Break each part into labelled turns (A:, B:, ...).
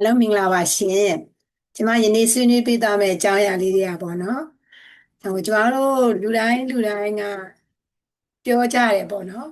A: အလုံးမင်္ဂလာပါရှင်ကျမယနေ့ဆွေးနွေးပေးသွားမယ့်အကြောင်းအရာလေးတွေကပေါ့နော်ဟိုကျမတို့လူတိုင်းလူတိုင်းကပြောကြတယ်ပေါ့နော်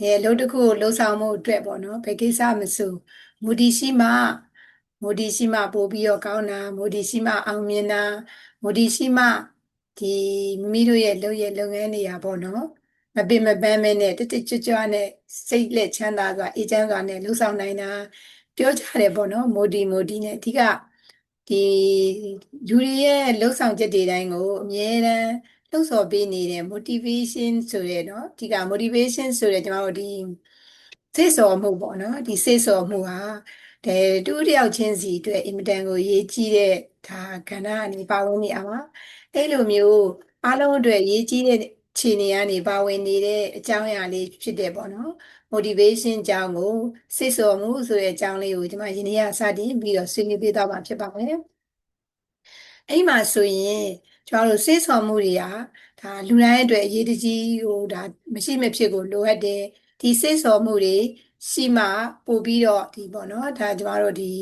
A: အဲလို့တစ်ခုကိုလှုပ်ဆောင်မှုအတွက်ပေါ့နော်ဘယ်ကိစ္စမဆိုမူတည်ရှိမှမူတည်ရှိမှပို့ပြီးတော့ကောင်းတာမူတည်ရှိမှအောင်မြင်တာမူတည်ရှိမှဒီမိမိတို့ရဲ့လုပ်ရလုပ်ငန်းတွေရာပေါ့နော်မပင်မပန်းမဲနဲ့တက်တက်ကြွကြွနဲ့စိတ်လက်ချမ်းသာစွာအေးချမ်းစွာနဲ့လှုပ်ဆောင်နိုင်တာ ပြောကြတယ်ပေါ့နော်မိုဒီမိုဒီနဲ့အဓိကဒီလူတွေရဲ့လှုပ်ဆောင်ချက်တွေတိုင်းကိုအမြဲတမ်းလှုပ်ဆော်ပေးနေတယ် motivation ဆိုရဲနော်အဓိက motivation ဆိုရဲကျွန်တော်တို့ဒီစေဆော်မှုပေါ့နော်ဒီစေဆော်မှုဟာတဲတူတယောက်ချင်းစီအတွက်အင်မတန်ကိုရေးကြီးတဲ့ဒါကဏ္ဍအနေပါဝင်နေအောင်ပါအဲ့လိုမျိုးအားလုံးအတွက်ရေးကြီးတဲ့ ခြေနေကနေပါဝင်နေတဲ့အကြောင်းအရာလေးဖြစ်တယ်ပေါ့နော် motivation အကြောင်းကိုစိတ်ဆော်မှုဆိုတဲ့အကြောင်းလေးကိုကျွန်မယနေ့ကစတင်ပြီးတော့ဆွေးနွေးပေးသွားမှာဖြစ်ပါမယ်အဲ့မှာဆိုရင်ကျွန်တော်တို့စိတ်ဆော်မှုတွေကဒါလူတိုင်းအတွက်အရေးတကြီးဟိုဒါမရှိမဖြစ်ကိုလိုအပ်တယ်ဒီစိတ်ဆော်မှုတွေရှိမှပို့ပြီးတော့ဒီပေါ့နော်ဒါကျမတို့ဒီ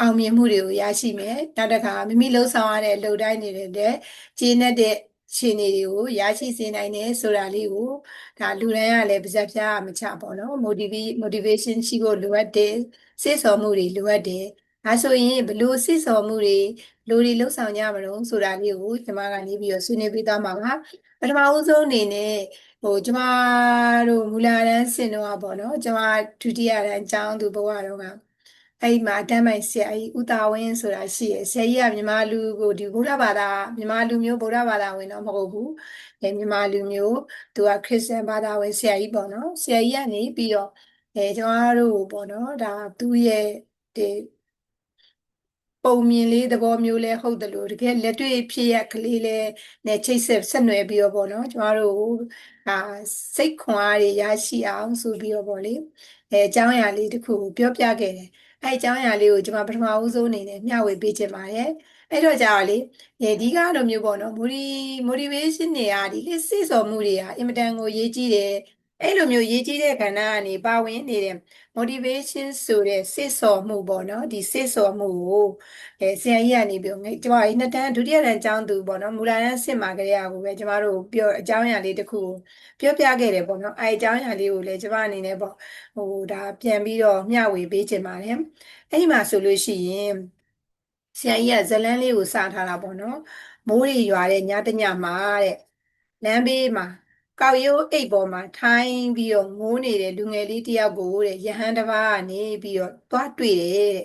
A: အောင်မြင်မှုတွေကိုရရှိမယ်နောက်တစ်ခါမိမိလှုပ်ဆောင်ရတဲ့လှုပ်တိုင်းနေတဲ့ခြေနဲ့တဲ့ ခြေနေတွေကိုရရှိစေနိုင်တယ်ဆိုတာလေးကိုဒါလူတိုင်းကလည်းပါဇက်ပြားမချပေါ့နော် motivate motivation ရှိဖို့လိုအပ်တယ်စိတ်ဆော်မှုတွေလိုအပ်တယ်ဒါဆိုရင်ဘလို့စိတ်ဆော်မှုတွေလူတွေလှုပ်ဆောင်ကြမလို့ဆိုတာလေးကိုကျွန်မကနေပြီးတော့ဆွေးနွေးပေးသွားမှာပါပထမဦးဆုံးအနေနဲ့ဟိုကျမတို့မူလာတန်းစင်တော့ပေါ့နော်ကျမဒုတိယတန်းကျောင်းသူဘဝတော့က အဲ့ဒီမှာအတန်းပိုင်ဆရာကြီးဦးတာဝင်းဆိုတာရှိရယ်ဆရာကြီးကမြန်မာလူကိုဒီဗုဒ္ဓဘာသာမြန်မာလူမျိုးဗုဒ္ဓဘာသာဝင်တော့မဟုတ်ဘူးအဲမြန်မာလူမျိုးသူကခရစ်ယာန်ဘာသာဝင်ဆရာကြီးပေါ့နော်ဆရာကြီးကနေပြီးတော့အဲကျမတို့ပေါ့နော်ဒါသူ့ရဲ့ဒီပုံမြင်လေးသဘောမျိုးလဲဟုတ်တယ်လို့တကယ်လက်တွေ့ဖြစ်ရကလေးလဲနဲ့ချိတ်ဆက်ဆက်နွယ်ပြီးတော့ပေါ့နော်ကျမတို့အာစိတ်ခွန်အားတွေရရှိအောင်ဆိုပြီးတော့ပေါ့လေအဲအကြောင်းအရာလေးတစ်ခုကိုပြောပြခဲ့တယ် အဲအကြောင်းအရာလေးကိုကျမပထမဦးဆုံးအနေနဲ့မျှဝေပေးချင်ပါတယ်အဲ့တော့ကြာတော့လေဒီကားလိုမျိုးပေါ့နော် motivation တွေကဒီစိတ်ဆော်မှုတွေဟာအင်မတန်ကိုရေးကြီးတယ် အဲ့လိုမျိုးရေးကြီးတဲ့ကဏ္ဍကနေပါဝင်နေတဲ့ motivation ဆိုတဲ့စိတ်ဆော်မှုပေါ့နော်ဒီစိတ်ဆော်မှုကိုအဲဆရာကြီးကနေပြောငယ်ကျမကြီးနှစ်တန်းဒုတိယတန်းကျောင်းသူပေါ့နော်မူလတန်းစစ်မှာကလေးကကိုပဲကျမတို့ပြောအကြောင်းအရာလေးတစ်ခုပြောပြခဲ့တယ်ပေါ့နော်အဲအကြောင်းအရာလေးကိုလည်းကျမအနေနဲ့ပေါ့ဟိုဒါပြန်ပြီးတော့မျှဝေပေးချင်ပါတယ်အဲ့ဒီမှာဆိုလို့ရှိရင်ဆရာကြီးကဇလန်းလေးကိုစထားတာပေါ့နော်မိုးတွေရွာတဲ့ညတညမှာတဲ့လမ်းဘေးမှာ ကောက်ရိုးအိတ်ပေါ်မှာထိုင်ပြီးတော့ငိုးနေတဲ့လူငယ်လေးတယောက်ကိုတဲ့ယဟန်တစ်ပါးကနေပြီးတော့သွားတွေ့တယ်တဲ့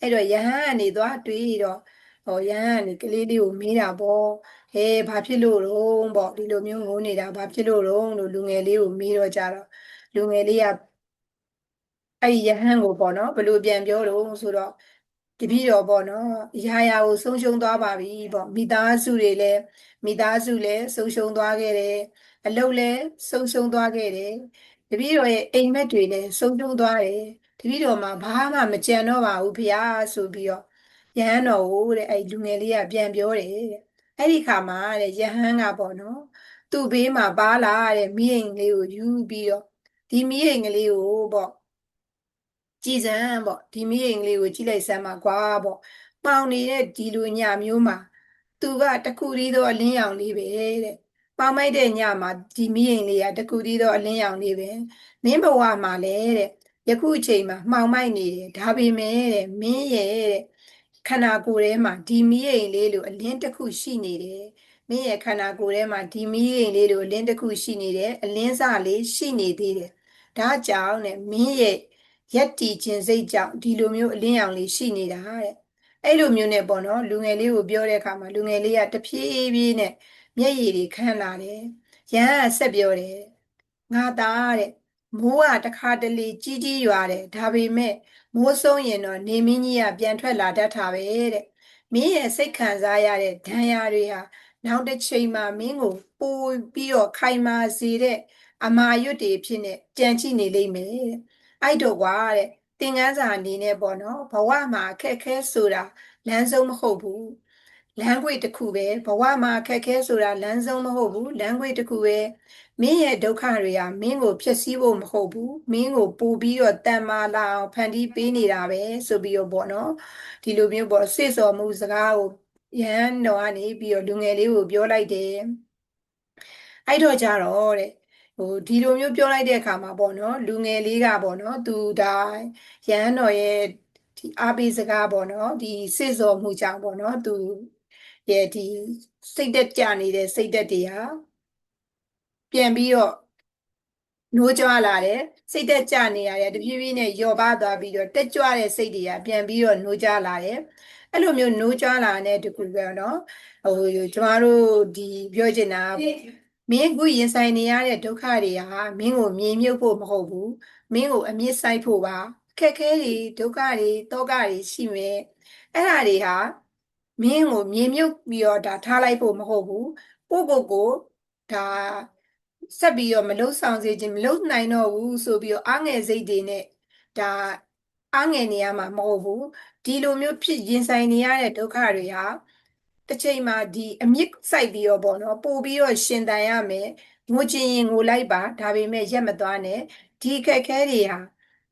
A: အဲ့တော့ယဟန်ကနေသွားတွေ့တော့ဟောယဟန်ကနေကလေးလေးကိုမေးတာပေါ့ဟဲဘာဖြစ်လို့တော့ပေါ့ဒီလိုမျိုးငိုးနေတာဘာဖြစ်လို့တော့လို့လူငယ်လေးကိုမေးတော့ကြတော့လူငယ်လေးကအဲ့ဒီယဟန်ကိုပေါ့နော်ဘယ်လိုပြန်ပြောတော့ဆိုတော့တပည့်တော်ပေါ့နော်အရာရာကိုဆုံးရှုံးသွားပါပြီပေါ့မိသားစုတွေလည်းမိသားစုလည်းဆုံးရှုံးသွားခဲ့တယ် အလုပ်လည်းဆုံးရှုံးသွားခဲ့တယ်တပည့်တော်ရဲ့အိမ်မက်တွေလည်းဆုံးရှုံးသွားတယ်တပည့်တော်မှာဘာမှမကြံတော့ပါဘူးဖျားဆိုပြီးတော့ယဟန်တော်ကိုတဲ့အဲ့လူငယ်လေးကပြန်ပြောတယ်တဲ့အဲ့ဒီခါမှာတဲ့ယဟန်ကပေါ့နော်သူ့ဘေးမှာပါလာတဲ့မိအိမ်လေးကိုယူပြီးတော့ဒီမိအိမ်ကလေးကိုပေါ့ကြည်စမ်းပေါ့ဒီမိအိမ်လေးကိုကြည့်လိုက်စမ်းပါကွာပေါ့ပေါင်နေတဲ့ဒီလိုညမျိုးမှာသူကတခုတည်းသောအလင်းရောင်လေးပဲတဲ့ ပေါင်မိုက်တဲ့ညမှာဒီမိအိမ်လေးကတခုတည်းသောအလင်းရောင်လေးပဲမင်းဘဝမှာလည်းတဲ့ယခုအချိန်မှာမှောင်မိုက်နေတယ်ဒါပေမဲ့တဲ့မင်းရဲ့တဲ့ခန္ဓာကိုယ်ထဲမှာဒီမိအိမ်လေးလိုအလင်းတစ်ခုရှိနေတယ်မင်းရဲ့ခန္ဓာကိုယ်ထဲမှာဒီမိအိမ်လေးလိုအလင်းတစ်ခုရှိနေတယ်အလင်းစလေးရှိနေသေးတယ်ဒါကြောင့်တဲ့မင်းရဲ့ရက်တီခြင်းစိတ်ကြောင့်ဒီလိုမျိုးအလင်းရောင်လေးရှိနေတာတဲ့အဲ့လိုမျိုးနဲ့ပေါ့နော်လူငယ်လေးကိုပြောတဲ့အခါမှာလူငယ်လေးကတဖြည်းဖြည်းနဲ့ မျက်ရည်တွေခမ်းလာတယ်ရဟန်းကဆက်ပြောတယ်ငါသားတဲ့မိုးကတခါတလေကြီးကြီးရွာတယ်ဒါပေမဲ့မိုးဆုံးရင်တော့နေမင်းကြီးကပြန်ထွက်လာတတ်တာပဲတဲ့မင်းရဲ့စိတ်ခံစားရတဲ့ဒဏ်ရာတွေဟာနောက်တစ်ချိန်မှာမင်းကိုပိုပြီးတော့ခိုင်မာစေတဲ့အမာရွတ်တွေဖြစ်နေကြံချိနေလိမ့်မယ်တဲ့အဲ့တော့ကွာတဲ့သင်ခန်းစာအနေနဲ့ပေါ့နော်ဘဝမှာအခက်ခဲဆိုတာလမ်းဆုံးမဟုတ်ဘူး လမ်းခွေတစ်ခုပဲဘဝမှာအခက်ခဲဆိုတာလမ်းဆုံးမဟုတ်ဘူးလမ်းခွေတစ်ခုပဲမင်းရဲ့ဒုက္ခတွေကမင်းကိုဖျက်ဆီးဖို့မဟုတ်ဘူးမင်းကိုပို့ပြီးတော့တန်မာလာအောင်ဖန်တီးပေးနေတာပဲဆိုပြီးတော့ပေါ့နော်ဒီလိုမျိုးပေါ့စေ့စော်မှုစကားကိုယဟန်တော်ကနေပြီးတော့လူငယ်လေးကိုပြောလိုက်တယ်အဲ့တော့ကြတော့တဲ့ဟိုဒီလိုမျိုးပြောလိုက်တဲ့အခါမှာပေါ့နော်လူငယ်လေးကပေါ့နော်သူဒါယဟန်တော်ရဲ့ဒီအားပေးစကားပေါ့နော်ဒီစေ့စော်မှုကြောင့်ပေါ့နော်သူ ရဲ့ဒီစိတ်သက်ကြနေတဲ့စိတ်သက်တွေဟာပြန်ပြီးတော့နိုးကြွလာတယ်စိတ်သက်ကြနေရတယ်တဖြည်းဖြည်းနဲ့လျော့ပါသွားပြီးတော့တက်ကြွတဲ့စိတ်တွေကပြန်ပြီးတော့နိုးကြလာတယ်အဲ့လိုမျိုးနိုးကြွလာတဲ့တကူပဲเนาะဟိုကျမတို့ဒီပြောချင်တာမင်းခုရင်ဆိုင်နေရတဲ့ဒုက္ခတွေဟာမင်းကိုမြင်မြုပ်ဖို့မဟုတ်ဘူးမင်းကိုအမြင့်ဆိုင်ဖို့ပါအခက်ခဲတွေဒုက္ခတွေတောကတွေရှိမယ်အဲ့ဒါတွေဟာ မင်းကိုမြင်မြုပ်ပြီးတော့ဒါထားလိုက်ဖို့မဟုတ်ဘူးကိုကိုကိုဒါဆက်ပြီးတော့မလှုပ်ဆောင်စေခြင်းမလှုပ်နိုင်တော့ဘူးဆိုပြီးတော့အားငယ်စိတ်တွေနဲ့ဒါအားငယ်နေရမှာမဟုတ်ဘူးဒီလိုမျိုးဖြစ်ရင်ဆိုင်နေရတဲ့ဒုက္ခတွေဟာတစ်ချိန်မှာဒီအမြင့်စိုက်ပြီးတော့ပေါ့နော်ပို့ပြီးတော့ရှင်တန်ရမယ်ငိုချင်ရင်ငိုလိုက်ပါဒါပေမဲ့ရက်မသွားနဲ့ဒီခက်ခဲတွေဟာ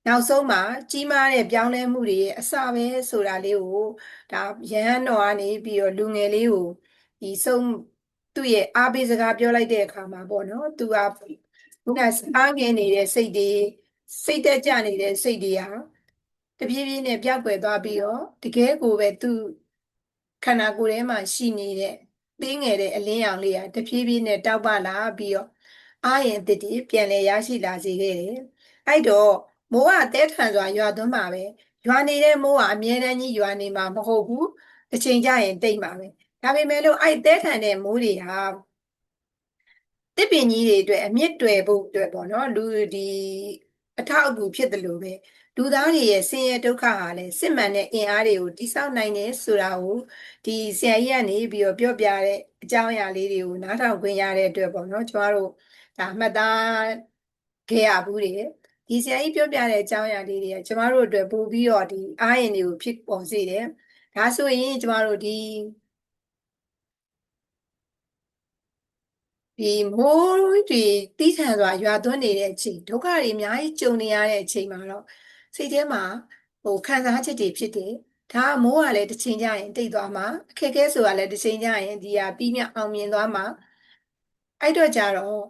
A: နောက်ဆုံးမှာကြီးမားတဲ့ပြောင်းလဲမှုတွေရဲ့အစပဲဆိုတာလေးကိုဒါရဟန်းတော်ကနေပြီးတော့လူငယ်လေးကိုဒီဆုံးသူ့ရဲ့အားပေးစကားပြောလိုက်တဲ့အခါမှာပေါ့နော်သူကခုနအားငယ်နေတဲ့စိတ်တွေစိတ်တက်ကြနေတဲ့စိတ်တွေဟာတပြေးပြေးနဲ့ပြောက်ွယ်သွားပြီးတော့တကယ်ကိုပဲသူခန္ဓာကိုယ်ထဲမှာရှိနေတဲ့သေးငယ်တဲ့အလင်းရောင်လေးဟာတပြေးပြေးနဲ့တောက်ပလာပြီးတော့အားရင်တတိပြန်လဲရရှိလာစေခဲ့တယ်အဲ့တော့ မိုးကတဲထန်စွာရွာသွန်းမှာပဲရွာနေတဲ့မိုးကအမြဲတမ်းကြီးရွာနေမှာမဟုတ်ဘူးတစ်ချိန်ကျရင်တိတ်မှာပဲဒါပေမဲ့လို့အဲ့တဲထန်တဲ့မိုးတွေဟာတစ်ပင်ကြီးတွေအတွက်အမြင့်တွယ်ဖို့အတွက်ပေါ့နော်လူဒီအထောက်အကူဖြစ်တယ်လို့ပဲလူသားတွေရဲ့ဆင်းရဲဒုက္ခဟာလည်းစစ်မှန်တဲ့အင်အားတွေကိုတိဆောက်နိုင်တယ်ဆိုတာကိုဒီဆရာကြီးကနေပြီးတော့ပြောပြတဲ့အကြောင်းအရာလေးတွေကိုနားထောင်ခွင့်ရတဲ့အတွက်ပေါ့နော်ကျွန်တော်တို့ဒါမှတ်သားခဲ့ရဘူးတွေ ဒီဆရာကြီးပြောပြတဲ့အကြောင်းအရာလေးတွေကကျွန်တော်တို့အတွက်ပို့ပြီးတော့ဒီအားရင်တွေကိုဖြစ်ပေါ်စေတယ်ဒါဆိုရင်ကျွန်တော်တို့ဒီဒီမိုးတွေတီးထန်စွာရွာသွန်းနေတဲ့အချိန်ဒုက္ခတွေအများကြီးကြုံနေရတဲ့အချိန်မှာတော့စိတ်ထဲမှာဟိုခံစားချက်တွေဖြစ်တယ်ဒါကမိုးကလည်းတစ်ချိန်ကျရင်တိတ်သွားမှာအခက်အခဲဆိုတာလည်းတစ်ချိန်ကျရင်ဒီဟာပြီးမြအောင်မြင်သွားမှာအဲ့တော့ကြတော့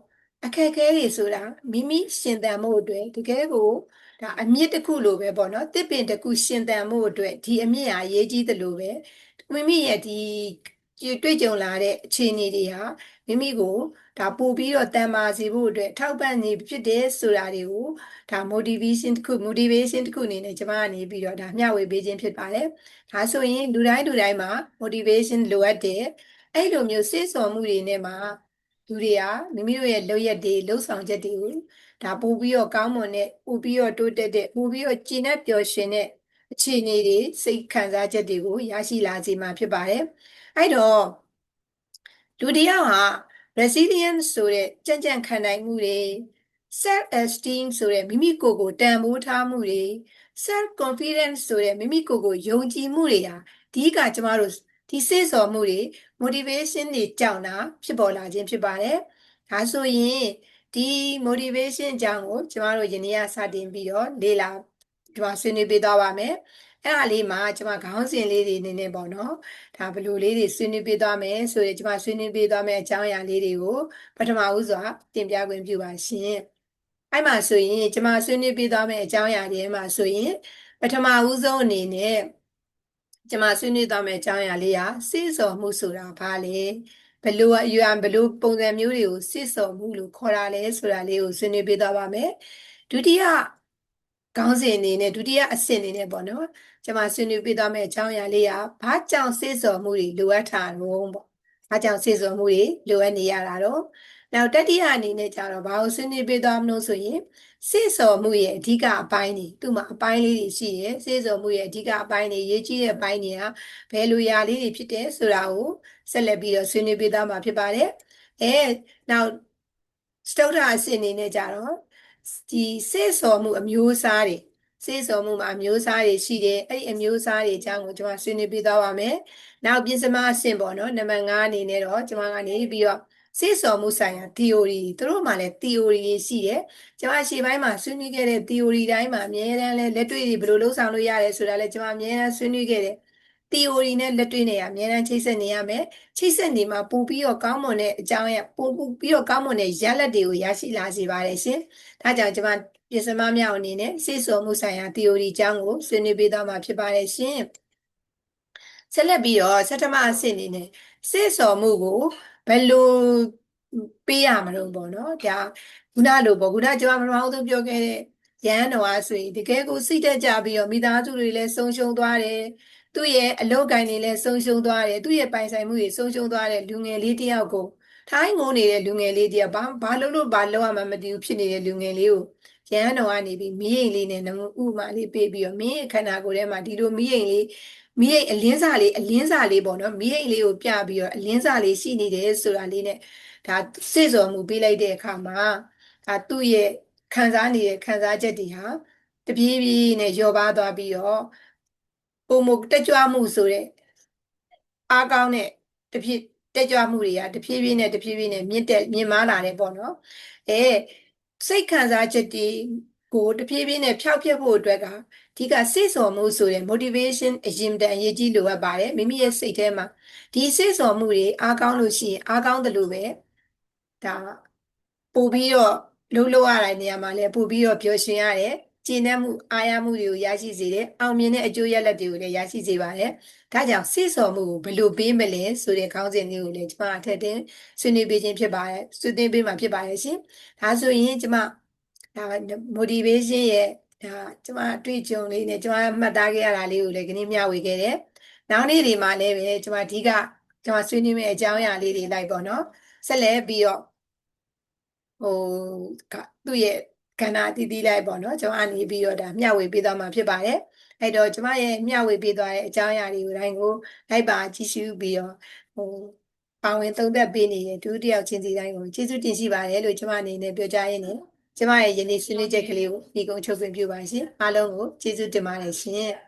A: အခက်အခဲတွေဆိုတာမိမိရှင်သန်မှုအတွက်တကယ်ကိုဒါအမြင့်တစ်ခုလိုပဲပေါ့နော်တစ်ပင်တစ်ခုရှင်သန်မှုအတွက်ဒီအမြင့်ဟာရေးကြီးတယ်လို့ပဲမိမိရဲ့ဒီတွေ့ကြုံလာတဲ့အခြေအနေတွေဟာမိမိကိုဒါပို့ပြီးတော့တန်မာစေဖို့အတွက်ထောက်ပံ့နေဖြစ်တယ်ဆိုတာတွေကိုဒါ motivation တစ်ခု motivation တစ်ခုအနေနဲ့ကျွန်မကနေပြီးတော့ဒါမျှဝေပေးခြင်းဖြစ်ပါတယ်။ဒါဆိုရင်လူတိုင်းလူတိုင်းမှာ motivation လိုအပ်တယ်။အဲ့လိုမျိုးစိတ်ဆော်မှုတွေနဲ့မှာ လူတွေကမိမိတို့ရဲ့လုပ်ရက်တွေလှုပ်ဆောင်ချက်တွေကိုဒါပို့ပြီးတော့ကောင်းမွန်တဲ့ပို့ပြီးတော့တိုးတက်တဲ့ပို့ပြီးတော့ကျင့်တဲ့ပျော်ရွှင်တဲ့အခြေအနေတွေစိတ်ခံစားချက်တွေကိုရရှိလာစေမှာဖြစ်ပါတယ်။အဲ့တော့လူတယောက်ဟာ resilience ဆိုတဲ့ကြံ့ကြံ့ခံနိုင်မှုတွေ self esteem ဆိုတဲ့မိမိကိုယ်ကိုတန်ဖိုးထားမှုတွေ self confidence ဆိုတဲ့မိမိကိုယ်ကိုယုံကြည်မှုတွေဟာဒီကကျမတို့ ဒီစေ့စော်မှုတွေ motivation တွေကြောင့်တာဖြစ်ပေါ်လာခြင်းဖြစ်ပါတယ်။ဒါဆိုရင်ဒီ motivation အကြောင်းကိုကျမတို့ယနေ့ကစတင်ပြီးတော့လေ့လာဒီမှာဆွေးနွေးပေးသွားပါမယ်။အဲ့ဒါလေးမှာကျမခေါင်းစဉ်လေးတွေနေနေပေါ့နော်ဒါဘယ်လိုလေးတွေဆွေးနွေးပေးသွားမယ်ဆိုရင်ကျမဆွေးနွေးပေးသွားမယ့်အကြောင်းအရာလေးတွေကိုပထမဦးစွာတင်ပြခွင့်ပြုပါရှင်အဲ့မှာဆိုရင်ကျမဆွေးနွေးပေးသွားမယ့်အကြောင်းအရာတွေမှာဆိုရင်ပထမဦးဆုံးအနေနဲ့ ကျမဆွေးနွေးသွားမယ့်အကြောင်းအရာလေးကစိစော်မှုဆိုတာဘာလဲဘယ်လိုအယူအဘယ်လိုပုံစံမျိုးတွေကိုစိစော်မှုလို့ခေါ်တာလဲဆိုတာလေးကိုဆွေးနွေးပေးသွားပါမယ်ဒုတိယခေါင်းစဉ်အနေနဲ့ဒုတိယအဆင့်အနေနဲ့ပေါ့နော်ကျွန်မဆွေးနွေးပြသွားမယ့်အကြောင်းအရာလေးကဘာကြောင့်စေစော်မှုတွေလိုအပ်တာတော့ပေါ့ဘာကြောင့်စေစော်မှုတွေလိုအပ်နေရတာတော့ နောက်တတိယအနေနဲ့ကြတော့ဘာကိုဆွေးနွေးပြသွားမလို့ဆိုရင်စေစော်မှုရဲ့အဓိကအပိုင်းတွေသူ့မှာအပိုင်းလေးတွေရှိတယ်စေစော်မှုရဲ့အဓိကအပိုင်းတွေရေးကြီးတဲ့အပိုင်းတွေကဘယ်လိုရာလေးတွေဖြစ်တယ်ဆိုတာကိုဆက်လက်ပြီးတော့ဆွေးနွေးပြသွားမှာဖြစ်ပါတယ်အဲနောက်စတုဒ္ဓအဆင့်အနေနဲ့ကြတော့ဒီစေစော်မှုအမျိုးအစားတွေစေစော်မှုမှာအမျိုးအစားတွေရှိတယ်အဲ့ဒီအမျိုးအစားတွေအကြောင်းကိုကျွန်မဆွေးနွေးပြသွားပါမယ်နောက်ပြင်စမအဆင့်ပေါ့နော်နံပါတ်5အနေနဲ့တော့ကျွန်မကနေပြီးတော့ စေ့စော်မှုဆိုင်ရာ theory သူတို့မှလည်း theory တွေရှိတယ်ကျွန်မရှေ့ပိုင်းမှာဆွေးနွေးခဲ့တဲ့ theory တိုင်းမှာအများတန်းလဲလက်တွေ့တွေဘယ်လိုလုပ်ဆောင်လို့ရတယ်ဆိုတာလဲကျွန်မအများတန်းဆွေးနွေးခဲ့တယ် theory နဲ့လက်တွေ့နဲ့အများတန်းချိတ်ဆက်နေရမယ်ချိတ်ဆက်နေမှာပို့ပြီးတော့ကောင်းမွန်တဲ့အကြောင်းအရာပို့ပြီးတော့ကောင်းမွန်တဲ့ရလဒ်တွေကိုရရှိလာစေပါတယ်ရှင်ဒါကြောင့်ကျွန်မပြင်စမမြောက်အနေနဲ့စေ့စော်မှုဆိုင်ရာ theory အကြောင်းကိုဆွေးနွေးပေးသွားမှာဖြစ်ပါတယ်ရှင်ဆက်လက်ပြီးတော့ဆဋ္ဌမအဆင့်အနေနဲ့စေ့စော်မှုကို ဘယ်လိုပေးရမလို့ပေါ့နော်ဒါခုနလိုပေါ့ခုနကျွန်မပထမဆုံးပြောခဲ့တဲ့ရဟန်းတော်အားဆိုရင်တကယ်ကိုစိတ်တက်ကြပြီးတော့မိသားစုတွေလည်းဆုံးရှုံးသွားတယ်သူ့ရဲ့အလုပ်ကိုင်တွေလည်းဆုံးရှုံးသွားတယ်သူ့ရဲ့ပိုင်ဆိုင်မှုတွေဆုံးရှုံးသွားတဲ့လူငယ်လေးတစ်ယောက်ကိုထိုင်းငိုနေတဲ့လူငယ်လေးတယောက်ဘာဘာလို့လို့ဘာလို့ရမှမသိဘူးဖြစ်နေတဲ့လူငယ်လေးကို ရဟန်းတော်ကနေပြီးမိရင်လေးနဲ့နမဥမာလေးပေးပြီးတော့မင်းရဲ့ခန္ဓာကိုယ်ထဲမှာဒီလိုမိရင်လေးမိရိတ်အလင်းစာလေးအလင်းစာလေးပေါ့နော်မိရိတ်လေးကိုပြပြီးတော့အလင်းစာလေးရှိနေတယ်ဆိုတာလေးနဲ့ဒါစေ့စော်မှုပေးလိုက်တဲ့အခါမှာဒါသူ့ရဲ့ခံစားနေတဲ့ခံစားချက်တွေဟာတပြေးပြေးနဲ့လျော့ပါသွားပြီးတော့ပုံမတက်ကြွမှုဆိုတဲ့အားကောင်းတဲ့တဖြည်းတက်ကြွမှုတွေကတဖြည်းဖြည်းနဲ့တဖြည်းဖြည်းနဲ့မြင့်တက်မြင့်မားလာတယ်ပေါ့နော်အဲ စိတ်ခံစားချက်တွေကိုတဖြည်းဖြည်းနဲ့ဖျောက်ဖျက်ဖို့အတွက်ကဒီကစိတ်စော်မှုဆိုတဲ့ motivation အရင်တန်အရေးကြီးလိုအပ်ပါတယ်မိမိရဲ့စိတ်ထဲမှာဒီစိတ်စော်မှုတွေအားကောင်းလို့ရှိရင်အားကောင်းတယ်လို့ပဲဒါပို့ပြီးတော့လှုပ်လှုပ်ရတဲ့နေရာမှာလည်းပို့ပြီးတော့ပျော်ရွှင်ရတယ် ကျေနပ်မှုအားရမှုတွေကိုရရှိစေတယ်အောင်မြင်တဲ့အကျိုးရလဒ်တွေကိုလည်းရရှိစေပါတယ်ဒါကြောင့်စိတ်စော်မှုကိုဘယ်လိုပေးမလဲဆိုတဲ့ခေါင်းစဉ်လေးကိုလည်းကျွန်မအထက်တင်ဆွေးနွေးပေးခြင်းဖြစ်ပါတယ်ဆွေးနွေးပေးမှာဖြစ်ပါတယ်ရှင်ဒါဆိုရင်ကျွန်မဒါ motivation ရဲ့ဒါကျမအတွေ့အကြုံလေးနဲ့ကျမမှတ်သားခဲ့ရတာလေးကိုလည်းခဏမျှဝေခဲ့တယ်။နောက်နေ့တွေမှာလည်းပဲကျမအဓိကကျမဆွေးနွေးမယ့်အကြောင်းအရာလေးတွေလိုက်ပေါ့နော်။ဆက်လက်ပြီးတော့ဟိုကသူ့ရဲ့ ကဏ္ဍတည်တည်လိုက်ပေါ့နော်။ကျမအနေပြီးတော့ဒါမျှဝေပေးသွားမှာဖြစ်ပါတယ်။အဲ့တော့ကျမရဲ့မျှဝေပေးသွားတဲ့အကြောင်းအရာတွေကိုတိုင်းကိုလိုက်ပါကြည့်ရှုပြီးတော့ဟိုပါဝင်သုံးသပ်ပေးနေတဲ့ဒုတိယချင်းစီတိုင်းကိုကျေးဇူးတင်ရှိပါတယ်လို့ကျမအနေနဲ့ပြောကြားရင်းနဲ့ကျမရဲ့ယနေ့ဆွေးနွေးချက်ကလေးကိုဒီကုန်းချုပ်ပြင်ပြပါရှင်အားလုံးကိုကျေးဇူးတင်ပါတယ်ရှင်